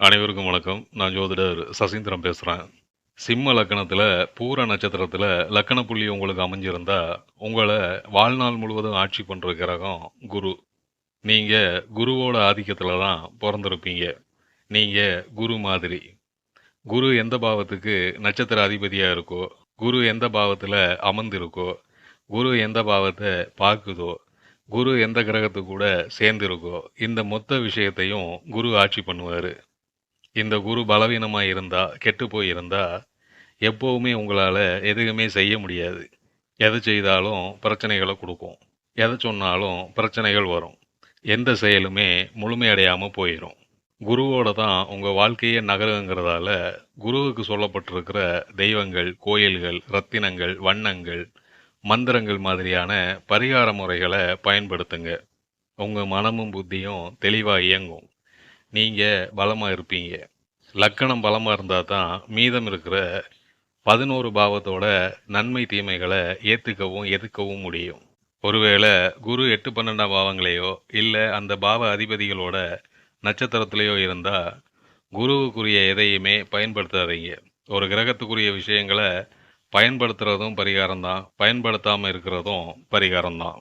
அனைவருக்கும் வணக்கம். நான் ஜோதிடர் சசீந்திரம் பேசுகிறேன் சிம்ம லக்கணத்தில் பூர நட்சத்திரத்தில் லக்கண புள்ளி உங்களுக்கு அமைஞ்சிருந்தா உங்களை வாழ்நாள் முழுவதும் ஆட்சி பண்ணுற கிரகம் குரு. நீங்கள் குருவோட ஆதிக்கத்தில் தான் பிறந்திருப்பீங்க. நீங்கள் குரு மாதிரி. குரு எந்த பாவத்துக்கு நட்சத்திர அதிபதியாக இருக்கோ குரு எந்த பாவத்தில் அமர்ந்திருக்கோ குரு எந்த பாவத்தை பார்க்குதோ குரு எந்த கிரகத்து கூட சேர்ந்திருக்கோ இந்த மொத்த விஷயத்தையும் குரு ஆட்சி பண்ணுவார். இந்த குரு பலவீனமாக இருந்தா கெட்டு போயிருந்தா எப்போவுமே உங்களால் எதுவுமே செய்ய முடியாது. எதை செய்தாலும் பிரச்சனைகளை கொடுக்கும். எதை சொன்னாலும் பிரச்சனைகள் வரும். எந்த செயலுமே முழுமையடையாமல் போயிடும் குருவோட தான் உங்கள் வாழ்க்கையே நகருங்கிறதால குருவுக்கு சொல்லப்பட்டிருக்கிற தெய்வங்கள் கோயில்கள் ரத்தினங்கள் வண்ணங்கள் மந்திரங்கள் மாதிரியான பரிகார முறைகளை பயன்படுத்துங்க. உங்கள் மனமும் புத்தியும் தெளிவாக இயங்கும். நீங்கள் பலமாக இருப்பீங்க. லக்கணம் பலமாக இருந்தால் தான் மீதம் இருக்கிற பதினோரு பாவத்தோட நன்மை தீமைகளை ஏற்றுக்கவும் எதிர்க்கவும் முடியும். ஒருவேளை குரு எட்டு பன்னெண்டாம் பாவங்களையோ இல்லை அந்த பாவ அதிபதிகளோட நட்சத்திரத்திலேயோ இருந்தால் குருவுக்குரிய எதையுமே பயன்படுத்தாதீங்க. ஒரு கிரகத்துக்குரிய விஷயங்களை பயன்படுத்துகிறதும் பரிகாரம் தான் பயன்படுத்தாமல் இருக்கிறதும் பரிகாரம் தான்